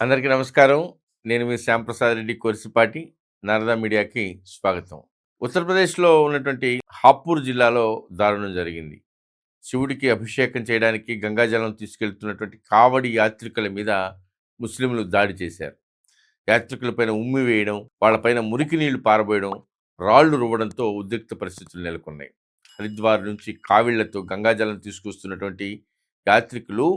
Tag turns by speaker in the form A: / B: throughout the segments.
A: అందరికీ నమస్కారం. నేను మీ శ్యాంప్రసాద్ రెడ్డి కొరిసిపాటి నారదా మీడియాకి స్వాగతం. ఉత్తరప్రదేశ్లో ఉన్నటువంటి హాపూర్ జిల్లాలో దారుణం జరిగింది. శివుడికి అభిషేకం చేయడానికి గంగాజలం తీసుకెళ్తున్నటువంటి కావడి యాత్రికుల మీద ముస్లింలు దాడి చేశారు. యాత్రికులపైన ఉమ్మి వేయడం వాళ్ళపైన మురికి నీళ్ళు పారబోయడం రాళ్ళు రువ్వడంతో ఉద్రిక్త పరిస్థితులు నెలకొన్నాయి. హరిద్వార్ నుంచి కావిళ్ళతో గంగాజలం తీసుకొస్తున్నటువంటి యాత్రికులు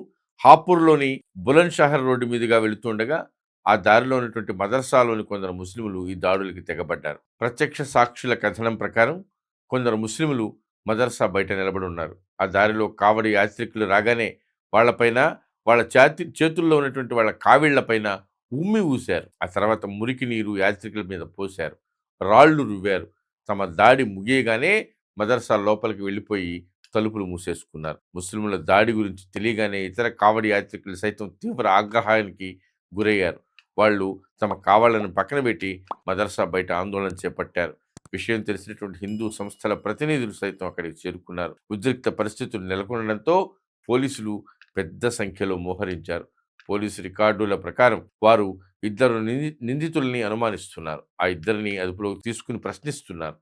A: హాపూర్లోని బులంద్ షహర్ రోడ్డు మీదుగా వెళుతుండగా ఆ దారిలో ఉన్నటువంటి మదర్సాలోని కొందరు ముస్లింలు ఈ దాడులకి తెగబడ్డారు. ప్రత్యక్ష సాక్షుల కథనం ప్రకారం కొందరు ముస్లింలు మదర్సా బయట నిలబడి ఉన్నారు. ఆ దారిలో కావడి యాత్రికులు రాగానే వాళ్ళపైన వాళ్ళ చేతి చేతుల్లో ఉన్నటువంటి వాళ్ళ కావిళ్ళపైన ఉమ్మి ఊశారు. ఆ తర్వాత మురికి నీరు యాత్రికుల మీద పోశారు. రాళ్ళు రువ్వారు. తమ దాడి ముగియగానే మదర్సా లోపలికి వెళ్ళిపోయి తలుపులు మూసేసుకున్నారు. ముస్లింల దాడి గురించి తెలియగానే ఇతర కావడి యాత్రికులు సైతం తీవ్ర ఆగ్రహానికి గురయ్యారు. వాళ్ళు తమ కావాలను పక్కన పెట్టి మదర్సా బయట ఆందోళన చేపట్టారు. విషయం తెలిసినటువంటి హిందూ సంస్థల ప్రతినిధులు సైతం అక్కడికి చేరుకున్నారు. ఉద్రిక్త పరిస్థితులు నెలకొనడంతో పోలీసులు పెద్ద సంఖ్యలో మోహరించారు. పోలీసు రికార్డుల ప్రకారం వారు ఇద్దరు నింది నిందితుల్ని అనుమానిస్తున్నారు. ఆ ఇద్దరిని అదుపులోకి తీసుకుని ప్రశ్నిస్తున్నారు.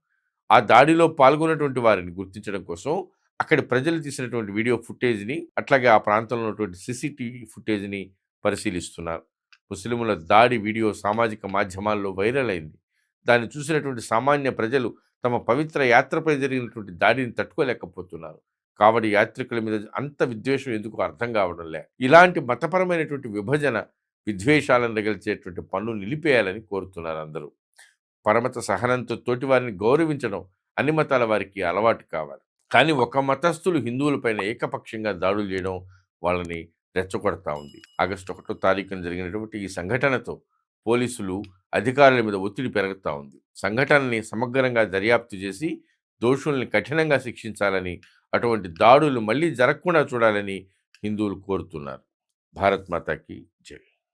A: ఆ దాడిలో పాల్గొన్నటువంటి వారిని గుర్తించడం కోసం అక్కడి ప్రజలు తీసినటువంటి వీడియో ఫుటేజ్ని అట్లాగే ఆ ప్రాంతంలో ఉన్నటువంటి సీసీటీవీ ఫుటేజ్ని పరిశీలిస్తున్నారు. ముస్లింల దాడి వీడియో సామాజిక మాధ్యమాల్లో వైరల్ అయింది. దాన్ని చూసినటువంటి సామాన్య ప్రజలు తమ పవిత్ర యాత్రపై జరిగినటువంటి దాడిని తట్టుకోలేకపోతున్నారు. కావడి యాత్రికుల మీద అంత విద్వేషం ఎందుకు అర్థం కావడం లే. ఇలాంటి మతపరమైనటువంటి విభజన విద్వేషాలను రగిల్చేటువంటి పనులు నిలిపేయాలని కోరుతున్నారు అందరూ. పరమత సహనంతో తోటి వారిని గౌరవించడం అన్ని మతాల వారికి అలవాటు కావాలి. కానీ ఒక మతస్థులు హిందువులపైన ఏకపక్షంగా దాడులు చేయడం వాళ్ళని రెచ్చగొడతా ఉంది. ఆగస్టు ఒకటో తారీఖున జరిగినటువంటి ఈ సంఘటనతో పోలీసులు అధికారుల మీద ఒత్తిడి పెరుగుతూ ఉంది. సంఘటనని సమగ్రంగా దర్యాప్తు చేసి దోషుల్ని కఠినంగా శిక్షించాలని అటువంటి దాడులు మళ్ళీ జరగకుండా చూడాలని హిందువులు కోరుతున్నారు. భారత్ మాతాకి జై.